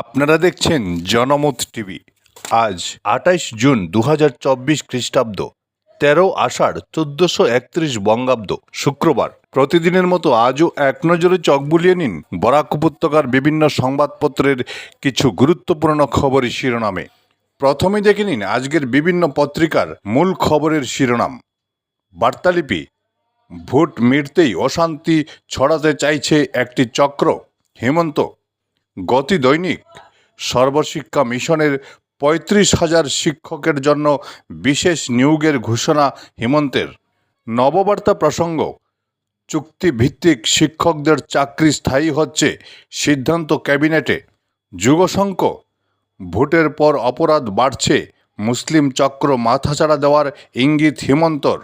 আপনারা দেখছেন জনমত টিভি। আজ আঠাইশ জুন দু হাজার চব্বিশ খ্রিস্টাব্দ, তেরো আষাঢ় চোদ্দশো একত্রিশ বঙ্গাব্দ, শুক্রবার। প্রতিদিনের মতো আজও এক নজরে চক বুলিয়ে নিন বরাক উপত্যকার বিভিন্ন সংবাদপত্রের কিছু গুরুত্বপূর্ণ খবরই শিরোনামে। প্রথমে দেখে নিন আজকের বিভিন্ন পত্রিকার মূল খবরের শিরোনাম। বার্তালিপি, ভোট মিটতেই অশান্তি ছড়াতে চাইছে একটি চক্র। হেমন্ত গতি দৈনিক। সর্বশিক্ষা মিশনের পঁয়ত্রিশ হাজার শিক্ষকের জন্য বিশেষ নিয়োগের ঘোষণা হেমন্তের। নববার্তা প্রসঙ্গ, চুক্তিভিত্তিক শিক্ষকদের চাকরি স্থায়ী হচ্ছে সিদ্ধান্ত ক্যাবিনেটে। যুগশঙ্ক ভোটের পর অপরাধ বাড়ছে, মুসলিম চক্র মাথাচাড়া দেওয়ার ইঙ্গিত হেমন্তর।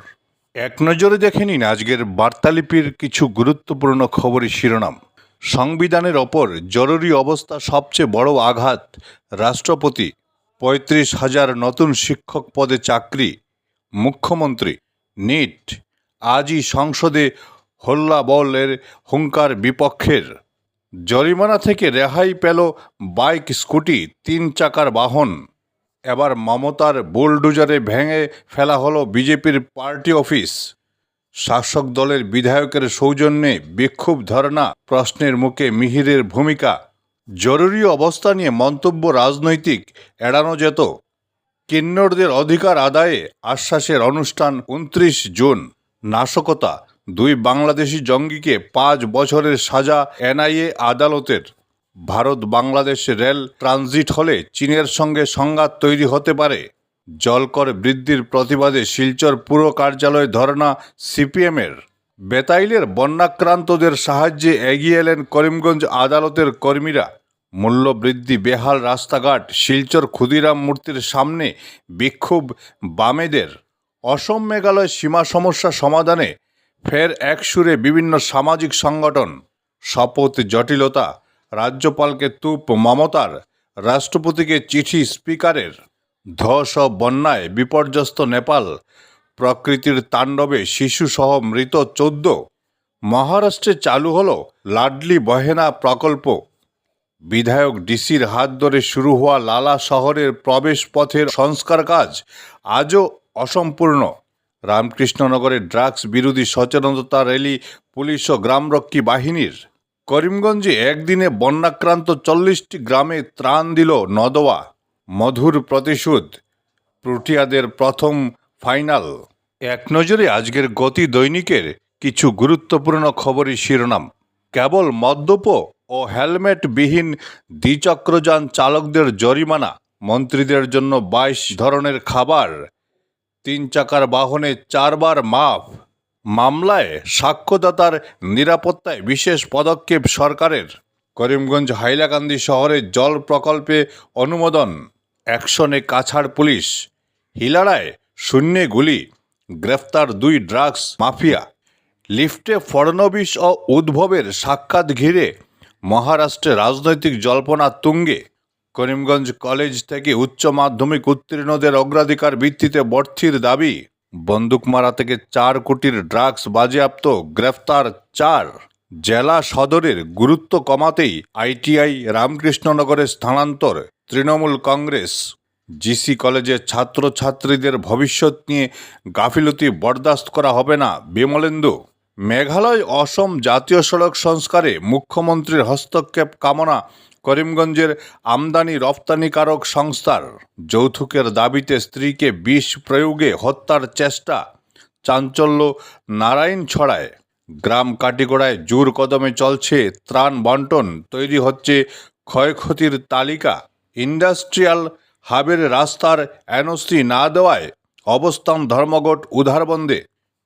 এক নজরে দেখে নিন আজকের বার্তালিপির কিছু গুরুত্বপূর্ণ খবরের শিরোনাম। সংবিধানের ওপর জরুরি অবস্থা সবচেয়ে বড় আঘাত রাষ্ট্রপতি পঁয়ত্রিশ হাজার নতুন শিক্ষক পদে চাকরি, মুখ্যমন্ত্রী নিট, আজই সংসদে হল্লাবলের হুঙ্কার বিপক্ষের। জরিমানা থেকে রেহাই পেল বাইক, স্কুটি, তিন চাকার বাহন। এবার মমতার বুলডুজারে ভেঙে ফেলা হলো বিজেপির পার্টি অফিস। শাসক দলের বিধায়কের সৌজন্যে বিক্ষোভ ধর্ণা, প্রশ্নের মুখে মিহিরের ভূমিকা, জরুরি অবস্থা নিয়ে মন্তব্য রাজনৈতিক এড়ানো যেত। কিন্নরদের অধিকার আদায়ে আশ্বাসের অনুষ্ঠান উনত্রিশ জুন। নাশকতা, দুই বাংলাদেশি জঙ্গিকে পাঁচ বছরের সাজা এনআইএ আদালতের। ভারত বাংলাদেশ রেল ট্রানজিট হলে চীনের সঙ্গে সংঘাত তৈরি হতে পারে। জলকর বৃদ্ধির প্রতিবাদে শিলচর পুর কার্যালয়ে ধর্ণা সিপিএমের। বেতাইলের বন্যাক্রান্তদের সাহায্যে এগিয়ে এলেন করিমগঞ্জ আদালতের কর্মীরা। মূল্যবৃদ্ধি বেহাল রাস্তাঘাট শিলচর ক্ষুদিরাম মূর্তির সামনে বিক্ষোভ বামেদের। অসম মেঘালয় সীমা সমস্যা সমাধানে ফের একসুরে বিভিন্ন সামাজিক সংগঠন। শপথ জটিলতা, রাজ্যপালকে তুপ মমতার, রাষ্ট্রপতিকে চিঠি স্পিকারের। ধস ও বন্যায় বিপর্যস্ত নেপাল। প্রকৃতির তাণ্ডবে শিশুসহ মৃত চোদ্দ। মহারাষ্ট্রে চালু হলো লাডলি বহেনা প্রকল্প। বিধায়ক ডিসির হাত ধরে শুরু হওয়া লালা শহরের প্রবেশ পথের সংস্কার কাজ আজও অসম্পূর্ণ। রামকৃষ্ণনগরে ড্রাগস বিরোধী সচেতনতা র্যালি পুলিশ ও গ্রামরক্ষী বাহিনীর। করিমগঞ্জে একদিনে বন্যাক্রান্ত চল্লিশটি গ্রামে ত্রাণ দিল নদোয়া মধুর প্রতিশোধ, প্রোটিয়াদের প্রথম ফাইনাল। এক নজরে আজকের গতি দৈনিকের কিছু গুরুত্বপূর্ণ খবরই শিরোনাম। কেবল মদ্যপ ও হেলমেটবিহীন দ্বিচক্রযান চালকদের জরিমানা, মন্ত্রীদের জন্য বাইশ ধরনের খাবার, তিন চাকার বাহনে চারবার মাফ। মামলায় সাক্ষ্যদাতার নিরাপত্তায় বিশেষ পদক্ষেপ সরকারের। করিমগঞ্জ হাইলাকান্দি শহরে জল প্রকল্পে অনুমোদন। অ্যাকশনে কাছাড় পুলিশ হিলাড়ায় শূন্যে গুলি, গ্রেফতার দুই ড্রাগস মাফিয়া। লিফটে ফড়নবিশ ও উদ্ভবের সাক্ষাৎ ঘিরে মহারাষ্ট্রে রাজনৈতিক জল্পনা তুঙ্গে। করিমগঞ্জ কলেজ থেকে উচ্চ মাধ্যমিক উত্তীর্ণদের অগ্রাধিকার ভিত্তিতে ভর্তির দাবি, বন্দুকমারা থেকে চার কোটির ড্রাগস বাজেয়াপ্ত গ্রেফতার চার। জেলা সদরের গুরুত্ব কমাতেই আইটিআই রামকৃষ্ণনগরে স্থানান্তর। তৃণমূল কংগ্রেস, জিসি কলেজের ছাত্রছাত্রীদের ভবিষ্যৎ নিয়ে গাফিলতি বরদাস্ত করা হবে না, বিমলেন্দু? মেঘালয় অসম জাতীয় সড়ক সংস্কারে মুখ্যমন্ত্রীর হস্তক্ষেপ কামনা করিমগঞ্জের আমদানি রপ্তানিকারক সংস্থার। যৌতুকের দাবিতে স্ত্রীকে বিষ প্রয়োগে হত্যার চেষ্টা, চাঞ্চল্য নারায়ণ ছড়ায় গ্রাম কাটিগোড়ায় জোর কদমে চলছে ত্রাণ বন্টন, তৈরি হচ্ছে ক্ষয়ক্ষতির তালিকা। ইন্ডাস্ট্রিয়াল হাবের রাস্তার এনওসি না দেওয়ায় অবস্থান ধর্মঘট উধারবন্দে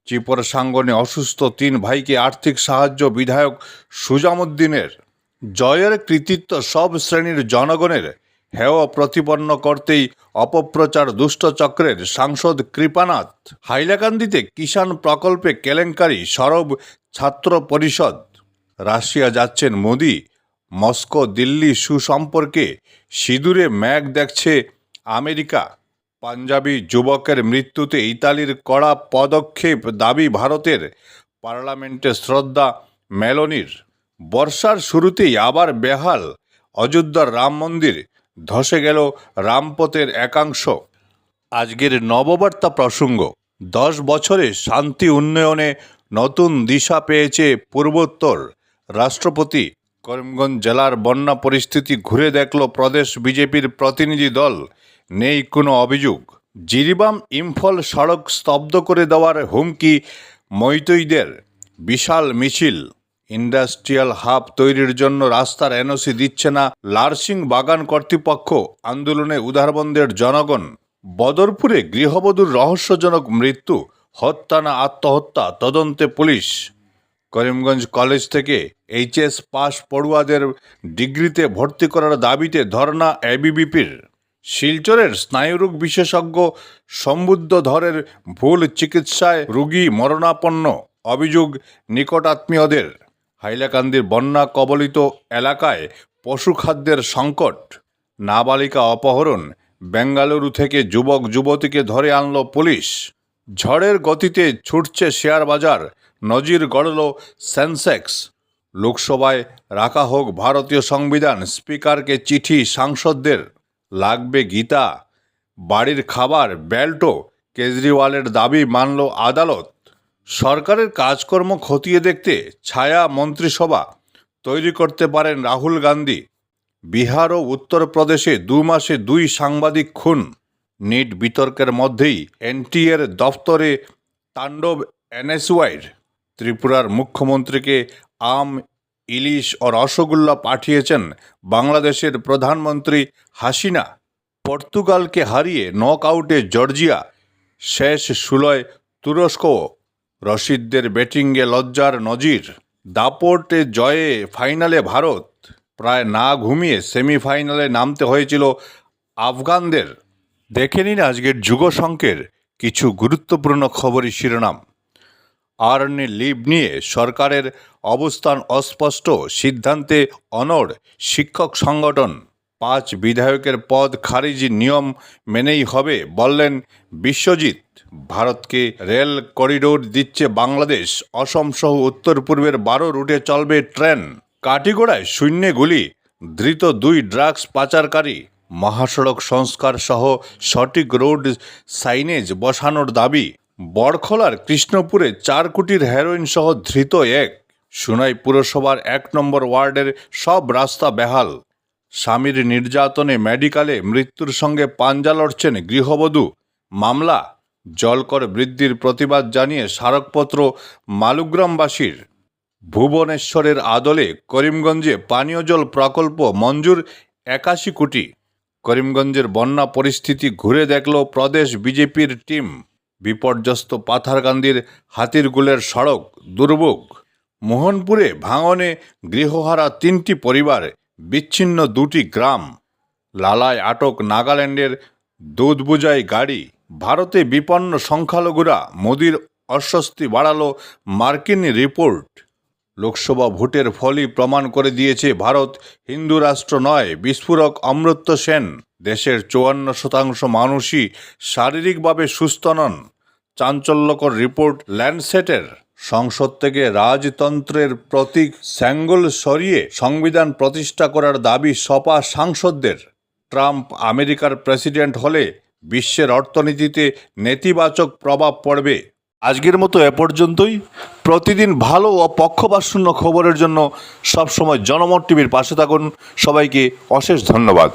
চিপর সাঙ্গনে অসুস্থ তিন ভাইকে আর্থিক সাহায্য বিধায়ক সুজামুদ্দিনের। জয়ের কৃতিত্ব সব শ্রেণির জনগণের। হেয় প্রতিপন্ন করতেই অপপ্রচার দুষ্টচক্রের সাংসদ কৃপানাথ। হাইলাকান্দিতে কিষাণ প্রকল্পে কেলেঙ্কারি সরব ছাত্র পরিষদ। রাশিয়া যাচ্ছেন মোদি। মস্কো দিল্লি সুসম্পর্কে সিঁদুরে ম্যাগ দেখছে আমেরিকা। পাঞ্জাবি যুবকের মৃত্যুতে ইতালির কড়া পদক্ষেপ দাবি ভারতের, পার্লামেন্টে শ্রদ্ধা মেলনির। বর্ষার শুরুতেই আবার বেহাল, অযোধ্যার রাম মন্দির, ধসে গেল রামপথের একাংশ। আজকের নববার্তা প্রসঙ্গ, দশ বছরে শান্তি উন্নয়নে নতুন দিশা পেয়েছে পূর্বোত্তর, রাষ্ট্রপতি করিমগঞ্জ জেলার বন্যা পরিস্থিতি ঘুরে দেখল প্রদেশ বিজেপির প্রতিনিধি দল। নেই কোনো অভিযোগ। জিরিবাম ইম্ফল সড়ক স্তব্ধ করে দেওয়ার হুমকি মৈতৈদের বিশাল মিছিল। ইন্ডাস্ট্রিয়াল হাব তৈরির জন্য রাস্তার এনওসি দিচ্ছে না লারসিং বাগান কর্তৃপক্ষ আন্দোলনে উদারবন্দের জনগণ। বদরপুরে গৃহবধূর রহস্যজনক মৃত্যু, হত্যা না আত্মহত্যা, তদন্তে পুলিশ। করিমগঞ্জ কলেজ থেকে এইচএস পাস পড়ুয়াদের ডিগ্রিতে ভর্তি করার দাবিতে ধর্না এবিবিপির। শিলচরের স্নায়ুরোগ বিশেষজ্ঞ সম্বুদ্ধ ধরের ভুল চিকিৎসায় রোগী মরণাপন্ন অভিযোগ নিকটাত্মীয়দের হাইলাকান্দির বন্যা কবলিত এলাকায় পশু খাদ্যের সংকট। নাবালিকা অপহরণ বেঙ্গালুরু থেকে যুবক যুবতীকে ধরে আনল পুলিশ। ঝড়ের গতিতে ছুটছে শেয়ার বাজার নজির গড়ল সেন্সেক্স। লোকসভায় রাখা হোক ভারতীয় সংবিধান, স্পিকারকে চিঠি সাংসদদের। লাগবে গীতা, বাড়ির খাবার বেল্টও কেজরিওয়ালের দাবি মানল আদালত। সরকারের কাজকর্ম খতিয়ে দেখতে ছায়া মন্ত্রিসভা তৈরি করতে পারেন রাহুল গান্ধী। বিহার ও উত্তরপ্রদেশে দু মাসে দুই সাংবাদিক খুন। নিট বিতর্কের মধ্যেই এনটিএর দফতরে তাণ্ডব এনএসওয়াইর ত্রিপুরার মুখ্যমন্ত্রীকে আম, ইলিশ ও রসগোল্লা পাঠিয়েছেন বাংলাদেশের প্রধানমন্ত্রী হাসিনা। পর্তুগালকে হারিয়ে নক আউটে জর্জিয়া, শেষ ষোলোয় তুরস্ক। রশিদদের ব্যাটিংয়ে লজ্জার নজির, দাপটে জয়ে ফাইনালে ভারত। প্রায় না ঘুমিয়ে সেমিফাইনালে নামতে হয়েছিল আফগানদের। দেখে নিন আজকের যুগসংকের কিছু গুরুত্বপূর্ণ খবরই শিরোনাম। আর্নি লিভ নিয়ে সরকারের অবস্থান অস্পষ্ট সিদ্ধান্তে অনড় শিক্ষক সংগঠন। পাঁচ বিধায়কের পদ খারিজি নিয়ম মেনেই হবে বললেন বিশ্বজিৎ। ভারতকে রেল করিডোর দিচ্ছে বাংলাদেশ, অসম সহ উত্তর পূর্বের বারো রুটে চলবে ট্রেন। কাটিগোড়ায় শূন্যে গুলি, ধৃত দুই ড্রাগস পাচারকারী। মহাসড়ক সংস্কার সহ সঠিক রোড সাইনেজ বসানোর দাবি। বড়খলার কৃষ্ণপুরে চার কোটির হেরোইন সহ ধৃত এক। সুনাই পুরসভার এক নম্বর ওয়ার্ডের সব রাস্তা বেহাল। স্বামীর নির্যাতনে মেডিকেলে মৃত্যুর সঙ্গে পাঞ্জা লড়ছেন গৃহবধূ। মামলা, জলকর বৃদ্ধির প্রতিবাদ জানিয়ে স্মারকপত্র মালুগ্রামবাসীর। ভুবনেশ্বরের আদলে করিমগঞ্জে পানীয় জল প্রকল্প মঞ্জুর একাশি কোটি। করিমগঞ্জের বন্যা পরিস্থিতি ঘুরে দেখল প্রদেশ বিজেপির টিম। বিপর্যস্ত পাথারকান্দির হাতিরগুলের সড়ক দুর্ভোগ। মোহনপুরে ভাঙনে গৃহহারা তিনটি পরিবার, বিচ্ছিন্ন দুটি গ্রাম। লালায় আটক নাগাল্যান্ডের দুধ বোঝাই গাড়ি। ভারতে বিপন্ন সংখ্যালঘুরা মোদির অস্বস্তি বাড়ালো মার্কিন রিপোর্ট। লোকসভা ভোটের ফলই প্রমাণ করে দিয়েছে ভারত। হিন্দু রাষ্ট্র নয়, বিস্ফোরক অমৃত্য সেন। দেশের চুয়ান্ন শতাংশ মানুষই শারীরিকভাবে সুস্থ নন। চাঞ্চল্যকর রিপোর্ট ল্যান্ডসেটের। সংসদ থেকে রাজতন্ত্রের প্রতীক স্যাঙ্গল সরিয়ে সংবিধান প্রতিষ্ঠা করার দাবি সপা সাংসদদের। ট্রাম্প আমেরিকার প্রেসিডেন্ট হলে বিশ্বের অর্থনীতিতে নেতিবাচক প্রভাব পড়বে। আজকের মতো এ পর্যন্তই। প্রতিদিন ভালো ও পক্ষপাতশূন্য খবরের জন্য সবসময় জনমত টিভির পাশে থাকুন। সবাইকে অশেষ ধন্যবাদ।